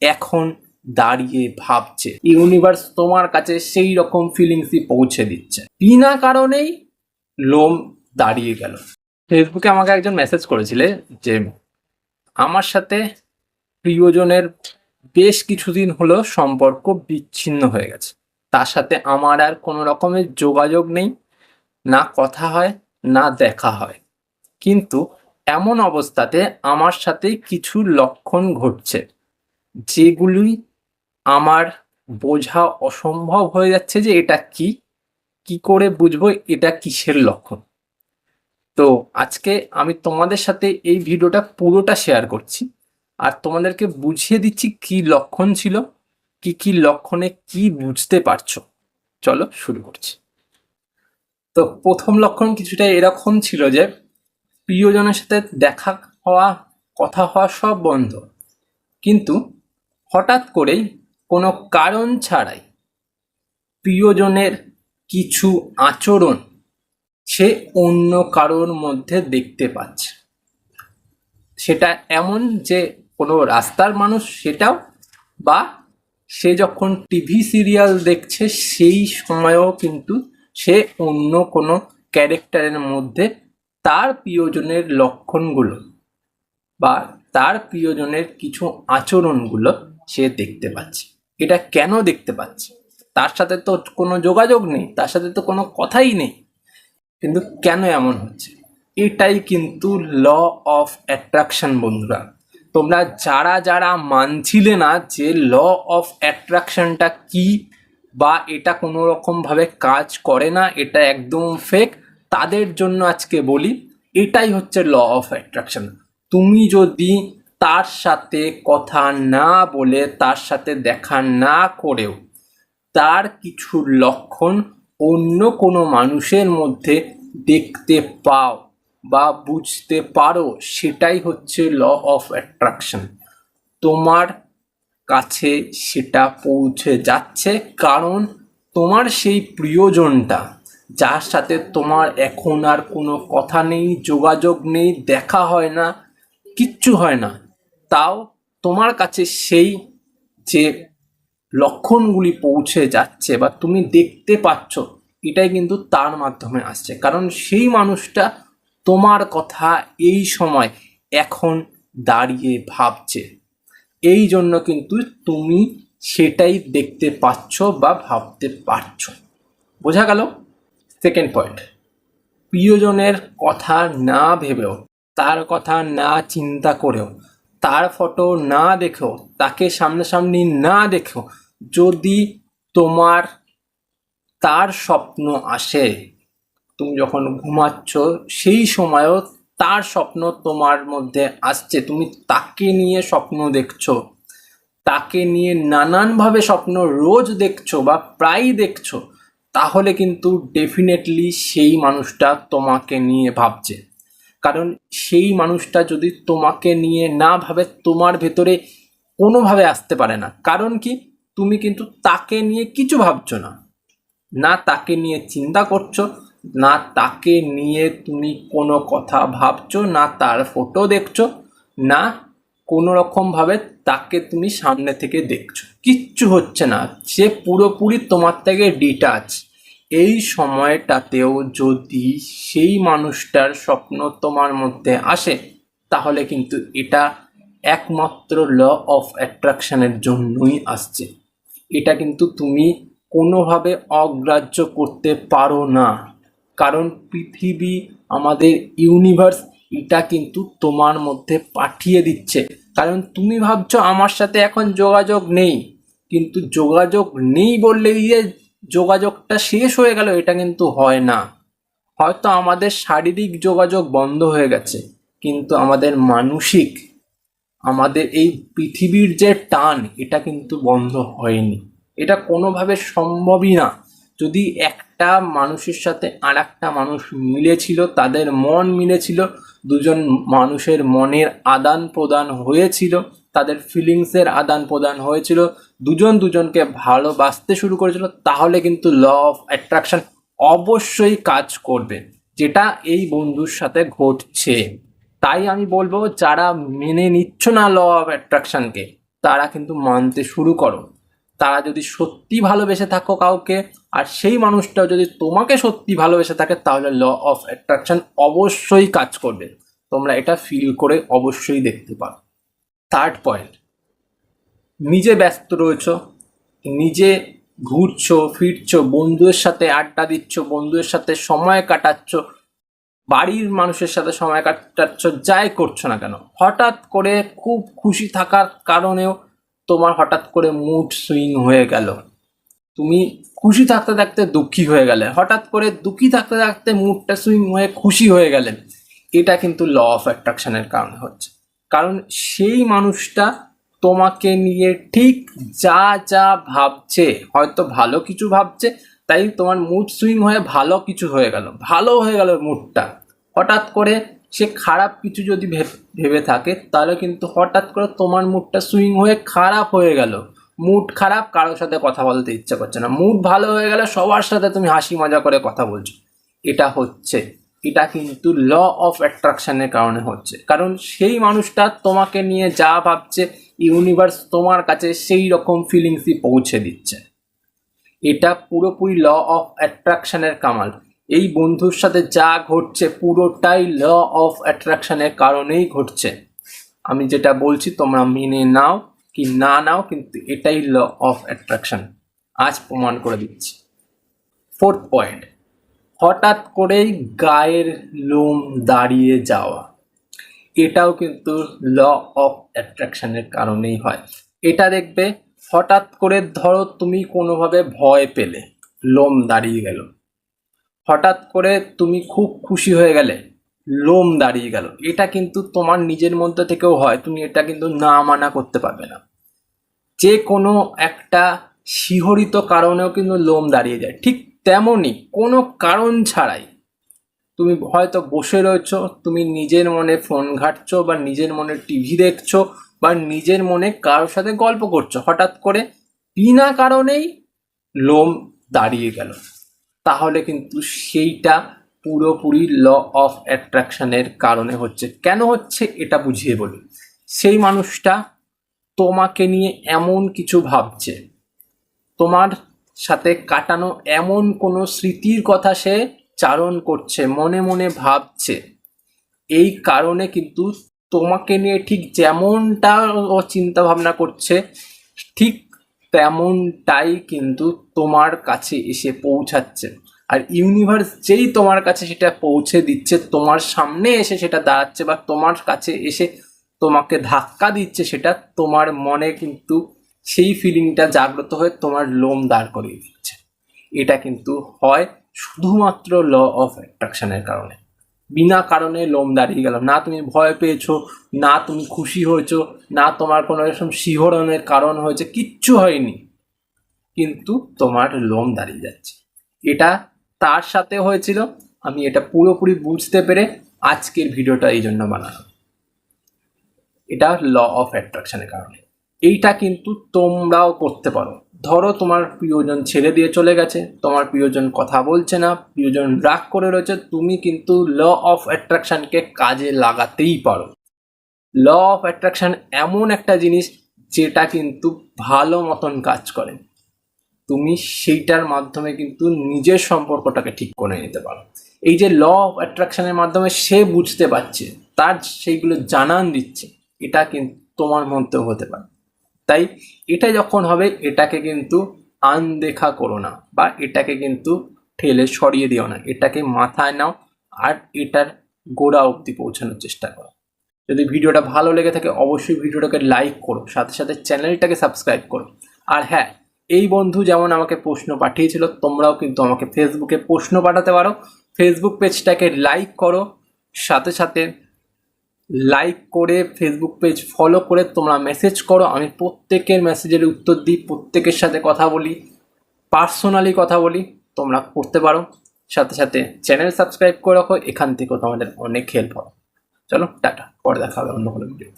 এখন দাঁড়িয়ে ভাবছে। ইউনিভার্স তোমার কাছে সেই রকম ফিলিংসই পৌঁছে দিচ্ছে। বিনা কারণেই লোম দাঁড়িয়ে গেল। ফেসবুকে আমাকে একজন মেসেজ করেছিলে যে, আমার সাথে প্রিয়জনের বেশ কিছুদিন হলো সম্পর্ক বিচ্ছিন্ন হয়ে গেছে। তার সাথে আমার আর কোনো রকমের যোগাযোগ নেই। না কথা হয়, না দেখা হয়। কিন্তু এমন অবস্থাতে আমার সাথে কিছু লক্ষণ ঘটছে। যেগুলি আমার বোঝা অসম্ভব হয়ে যাচ্ছে যে এটা কি কি করে বুঝব, এটা কিসের লক্ষণ? তো আজকে আমি তোমাদের সাথে এই ভিডিওটা পুরোটা শেয়ার করছি আর তোমাদেরকে বুঝিয়ে দিচ্ছি কি লক্ষণ ছিল, কি কি লক্ষণে কি বুঝতে পারছ। চলো শুরু করছি। তো প্রথম লক্ষণ কিছুটা এরকম ছিল যে প্রিয়জনের সাথে দেখা হওয়া, কথা হওয়া সব বন্ধ। কিন্তু হঠাৎ করেই কোনো কারণ ছাড়াই প্রিয়জনের কিছু আচরণ সে অন্য কারোর মধ্যে দেখতে পাচ্ছে। সেটা এমন যে কোনো রাস্তার মানুষ সেটাও বা সে যখন টিভি সিরিয়াল দেখছে সেই সময়ও কিন্তু সে অন্য কোনো ক্যারেক্টারের মধ্যে তার প্রিয়জনের লক্ষণগুলো বা তার প্রিয়জনের কিছু আচরণগুলো সে দেখতে পাচ্ছে। এটা কেন দেখতে পাচ্ছে? তার সাথে তো কোনো যোগাযোগ নেই, তার সাথে তো কোনো কথাই নেই। কিন্তু কেন এমন হচ্ছে? এটাই কিন্তু ল অফ অ্যাট্রাকশন বন্ধুরা। তোমরা যারা যারা মানছিলে না যে ল অফ অ্যাট্রাকশনটা কি বা এটা কোনো রকমভাবে কাজ করে না, এটা একদম ফেক তাদের জন্য আজকে বলি, এটাই হচ্ছে ল অফ অ্যাট্রাকশন তুমি যদি তার সাথে কথা না বলে তার সাথে দেখা না করেও তার কিছু লক্ষণ অন্য কোনো মানুষের মধ্যে দেখতে পাও বা বুঝতে পারো, সেটাই হচ্ছে ল অফ অ্যাট্রাকশন। তোমার কাছে সেটা পৌঁছে যাচ্ছে কারণ তোমার সেই প্রিয়জনটা, যার সাথে তোমার এখন আর কোনো কথা নেই, যোগাযোগ নেই, দেখা হয় না, কিচ্ছু হয় না। তাও তোমার কাছে সেই যে লক্ষণগুলি পৌঁছে যাচ্ছে বা তুমি দেখতে পাচ্ছ, এটাই কিন্তু তার মাধ্যমে আসছে। কারণ সেই মানুষটা তোমার কথা এই সময় এখন দাঁড়িয়ে ভাবছে। এই জন্য কিন্তু তুমি সেটাই দেখতে পাচ্ছ বা ভাবতে পারছ। বোঝা গেল? Second point. প্রিয়জনের কথা না ভেবেও, তার কথা না চিন্তা করেও তার ফটো না দেখেও, তাকে সামনাসামনি না দেখেও যদি তোমার তার স্বপ্ন আসে, তুমি যখন ঘুমাচ্ছ, সেই সময়ও তার স্বপ্ন তোমার মধ্যে আসছে। তুমি তাকে নিয়ে স্বপ্ন দেখছ, তাকে নিয়ে নানানভাবে স্বপ্ন রোজ দেখছ বা প্রায়ই দেখছ, তাহলে কিন্তু ডেফিনেটলি সেই মানুষটা তোমাকে নিয়ে ভাবছে। কারণ সেই মানুষটা যদি তোমাকে নিয়ে না ভাবে, তোমার ভেতরে কোনোভাবে আসতে পারে না। কারণ কি? তুমি কিন্তু তাকে নিয়ে কিছু ভাবছ না। না তাকে নিয়ে চিন্তা করছ, না তাকে নিয়ে তুমি কোনো কথা ভাবছ, না তার ফটো দেখছ, না কোনো রকমভাবে তাকে তুমি সামনে থেকে দেখছ। কিচ্ছু হচ্ছে না। সে পুরোপুরি তোমার থেকে ডিটাচ এই সময়টাতেও যদি সেই মানুষটার স্বপ্ন তোমার মধ্যে আসে, তাহলে কিন্তু এটা একমাত্র ল অফ অ্যাট্রাকশানের জন্যই আসছে। এটা কিন্তু তুমি কোনোভাবে অগ্রাহ্য করতে পারো না। কারণ পৃথিবী, আমাদের ইউনিভার্স এটা কিন্তু তোমার মধ্যে পাঠিয়ে দিচ্ছে। কারণ তুমি ভাবছ আমার সাথে এখন যোগাযোগ নেই। কিন্তু যোগাযোগ নেই বললেই যে যোগাযোগটা শেষ হয়ে গেল এটা কিন্তু হয় না। হয়তো আমাদের শারীরিক যোগাযোগ বন্ধ হয়ে গেছে, কিন্তু আমাদের মানসিক, আমাদের এই পৃথিবীর যে টান, এটা কিন্তু বন্ধ হয়নি। এটা কোনোভাবে সম্ভবই না। যদি একটা মানুষের সাথে আর একটা মানুষ মিলেছিল, তাদের মন মিলেছিল, দুজন মানুষের মনের আদান প্রদান হয়েছিল তাদের ফিলিংসের আদান প্রদান হয়েছিল, দুজন দুজনকে ভালোবাসতে শুরু করেছিল, তাহলে কিন্তু ল অফ অ্যাট্রাকশন অবশ্যই কাজ করবে, যেটা এই বন্ধুর সাথে ঘটছে। তাই আমি বলব, যারা মেনে নিচ্ছ না ল অফ অ্যাট্রাকশনকে তারা কিন্তু মানতে শুরু করো। তারা যদি সত্যি ভালোবেসে থাকো কাউকে, আর সেই মানুষটাও যদি তোমাকে সত্যি ভালোবেসে থাকে, তাহলে ল অফ অ্যাট্রাকশন অবশ্যই কাজ করবে। তোমরা এটা ফিল করে অবশ্যই দেখতে পারো। থার্ড পয়েন্ট নিজে ব্যস্ত রয়েছো, নিজে ঘুরছো, ফিরছো, বন্ধুদের সাথে আড্ডা দিচ্ছ, বন্ধুদের সাথে সময় কাটাচ্ছ, বাড়ির মানুষের সাথে সময় কাটাচ্ছ, যাই করছ না কেন, হঠাৎ করে খুব খুশি থাকার কারণেও তোমার হঠাৎ করে মুড সুইং হয়ে গেল। তুমি খুশি থাকতে থাকতে দুঃখী হয়ে গেলে, হঠাৎ করে দুঃখী থাকতে থাকতে মুডটা সুইং হয়ে খুশি হয়ে গেলেন এটা কিন্তু ল অফ অ্যাট্রাকশনের কারণে হচ্ছে। কারণ সেই মানুষটা তোমাকে নিয়ে ঠিক যা যা ভাবছে, হয়তো ভালো কিছু ভাবছে, তাই তোমার মুড সুইং হয়ে ভালো কিছু হয়ে গেল। ভালো হয়ে গেল মুডটা হঠাৎ করে সে খারাপ কিছু যদি ভেব- থাকে, তাহলে কিন্তু হঠাৎ করে তোমার মুডটা সুইং হয়ে খারাপ হয়ে গেল। মুড খারাপ, কারোর সাথে কথা বলতে ইচ্ছা করছে না। মুড ভালো হয়ে গেলে সবার সাথে তুমি হাসি মজা করে কথা বলছো। এটা হচ্ছে। এটা কিন্তু ল অফ অ্যাট্রাকশনের কারণে হচ্ছে। কারণ সেই মানুষটা তোমাকে নিয়ে যা ভাবছে ইউনিভার্স তোমার কাছে সেই রকম ফিলিংসই পৌঁছে দিচ্ছে। এটা পুরোপুরি ল অফ অ্যাট্রাকশনের কামাল। এই বন্ধুর সাথে যা ঘটছে পুরোটাই ল অফ অ্যাট্রাকশনের কারণেই ঘটছে। আমি যেটা বলছি, তোমরা মেনে নাও কি না নাও, কিন্তু এটাই ল অফ অ্যাট্রাকশন আজ প্রমাণ করে দিচ্ছি। ফোর্থ পয়েন্ট হঠাৎ করেই গায়ের লোম দাঁড়িয়ে যাওয়া। এটাও কিন্তু ল অফ অ্যাট্রাকশনের কারণেই হয়। এটা দেখবে, হঠাৎ করে ধরো তুমি কোনোভাবে ভয় পেলে, লোম দাঁড়িয়ে গেল। হঠাৎ করে তুমি খুব খুশি হয়ে গেলে, লোম দাঁড়িয়ে গেল। এটা কিন্তু তোমার নিজের মধ্যে থেকেও হয়, তুমি এটা কিন্তু না মানা করতে পারবে না। যে কোনো একটা শিহরিত কারণেও কিন্তু লোম দাঁড়িয়ে যায়। ঠিক তেমনই কোনো কারণ ছাড়াই তুমি হয়তো বসে রয়েছো, তুমি নিজের মনে ফোন ঘাটছো বা নিজের মনে টিভি দেখছ বা নিজের মনে কারোর সাথে গল্প করছ, হঠাৎ করে বিনা কারণেই লোম দাঁড়িয়ে গেল। তাহলে কিন্তু সেইটা পুরোপুরি ল অফ অ্যাট্রাকশনের কারণে হচ্ছে। কেন হচ্ছে এটা বুঝিয়ে বলি সেই মানুষটা তোমাকে নিয়ে এমন কিছু ভাবছে। তোমার সাথে কাটানো এমন কোনো স্মৃতির কথা সে চারণ করছে, মনে মনে ভাবছে। এই কারণে কিন্তু তোমাকে নিয়ে ঠিক যেমনটা ও চিন্তা ভাবনা করছে, ঠিক তেমনটাই কিন্তু তোমার কাছে এসে পৌঁছাচ্ছে। আর ইউনিভার্স যেই তোমার কাছে সেটা পৌঁছে দিচ্ছে, তোমার সামনে এসে সেটা দাঁড়াচ্ছে বা তোমার কাছে এসে তোমাকে ধাক্কা দিচ্ছে, সেটা তোমার মনে কিন্তু সেই ফিলিংটা জাগ্রত হয়ে তোমার লোম দাঁড় করিয়ে দিচ্ছে। এটা কিন্তু হয় শুধুমাত্র ল অফ অ্যাট্রাকশনের কারণে। বিনা কারণে লোম দাঁড়িয়ে গেল না তুমি ভয় পেয়েছ, না তুমি খুশি হয়েছো, না তোমার কোনো এরকম শিহরণের কারণ হয়েছে, কিচ্ছু হয়নি। কিন্তু তোমার লোম দাঁড়িয়ে যাচ্ছে। এটা তার সাথে হয়েছিল। আমি এটা পুরোপুরি বুঝতে পেরে আজকের ভিডিওটা এই জন্য বানানো এটা ল অফ অ্যাট্রাকশনের কারণে। এইটা কিন্তু তোমরাও করতে পারো। ধরো তোমার প্রিয়জন ছেড়ে দিয়ে চলে গেছে, তোমার প্রিয়জন কথা বলছে না, প্রিয়জন রাগ করে রয়েছে, তুমি কিন্তু ল অফ অ্যাট্রাকশনকে কাজে লাগাতেই পারো। ল অফ অ্যাট্রাকশন এমন একটা জিনিস যেটা কিন্তু ভালো মতন কাজ করে। তুমি সেইটার মাধ্যমে কিন্তু নিজের সম্পর্কটাকে ঠিক করে নিতে পারো। এই যে ল অফ অ্যাট্রাকশানের মাধ্যমে সে বুঝতে পারছে, তার সেইগুলো জানান দিচ্ছে, এটা কিন্তু তোমার মধ্যেও হতে পারে। তাই এটা যখন হবে, এটাকে কিন্তু আনদেখা করো না বা এটাকে কিন্তু ঠেলে সরিয়ে দিও না। এটাকে মাথায় নাও আর এটার গোড়া অবধি পৌঁছানোর চেষ্টা করো। যদি ভিডিওটা ভালো লেগে থাকে, অবশ্যই ভিডিওটাকে লাইক করো, সাথে সাথে চ্যানেলটাকে সাবস্ক্রাইব করো। আর হ্যাঁ এই বন্ধু যেমন আমাকে প্রশ্ন পাঠিয়েছিল, তোমরাও কিন্তু আমাকে ফেসবুকে প্রশ্ন পাঠাতে পারো। ফেসবুক পেজটাকে লাইক করো, সাথে সাথে লাইক করে ফেসবুক পেজ ফলো করে তোমরা মেসেজ করো। আমি প্রত্যেকের মেসেজের উত্তর দিই, প্রত্যেকের সাথে কথা বলি পার্সোনালি কথা বলি, তোমরা করতে পারো। সাথে সাথে চ্যানেল সাবস্ক্রাইব করে রাখো, এখান থেকেও তোমাদের অনেক হেল্প হবে। চলো, টাটা, পরে দেখা হবে অন্য কোনো ভিডিও